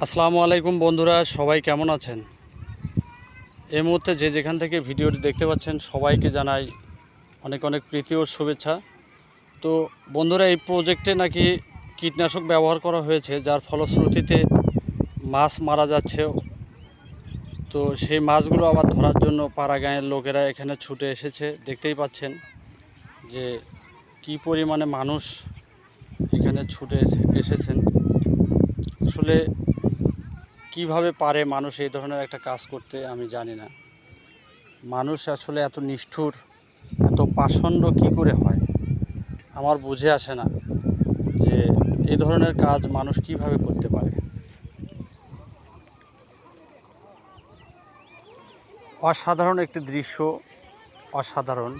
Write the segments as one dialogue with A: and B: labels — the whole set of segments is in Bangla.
A: আসসালামু আলাইকুম বন্ধুরা, সবাই কেমন আছেন? এই মুহূর্তে যে যেখান থেকে ভিডিওটি দেখতে পাচ্ছেন, সবাইকে জানাই অনেক অনেক প্রীতি ও শুভেচ্ছা। তো বন্ধুরা, এই প্রজেক্টে নাকি কীটনাশক ব্যবহার করা হয়েছে, যার ফলশ্রুতিতে মাছ মারা যাচ্ছে। তো সেই মাছগুলো আবার ধরার জন্য পাড়া গাঁয়ের লোকেরা এখানে ছুটে এসেছে। দেখতেই পাচ্ছেন যে কি পরিমাণে মানুষ এখানে ছুটে এসে- এসেছেন। আসলে কীভাবে পারে মানুষ এই ধরনের একটা কাজ করতে আমি জানি না। মানুষ আসলে এত নিষ্ঠুর, এত পাষণ্ড কি করে হয়? আমার বুঝে আসে না যে এই ধরনের কাজ মানুষ কীভাবে করতে পারে। অসাধারণ একটি দৃশ্য, অসাধারণ,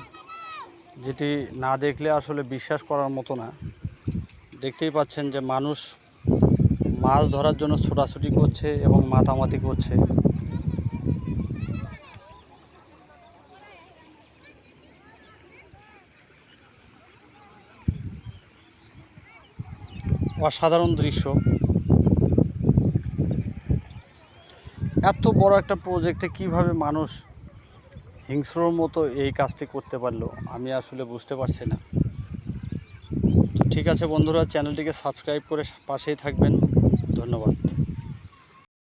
A: যেটি না দেখলে আসলে বিশ্বাস করার মতো না। দেখতেই পাচ্ছেন যে মানুষ মাছ ধরার জন্য ছোটাছুটি করছে এবং মাতামাতি করছে। অসাধারণ দৃশ্য। এত বড় একটা প্রজেক্টে কীভাবে মানুষ হিংস্রর মতো এই কাজটি করতে পারল, আমি আসলে বুঝতে পারছি না। ঠিক আছে বন্ধুরা, চ্যানেলটিকে সাবস্ক্রাইব করে পাশেই থাকবেন। ধন্যবাদ।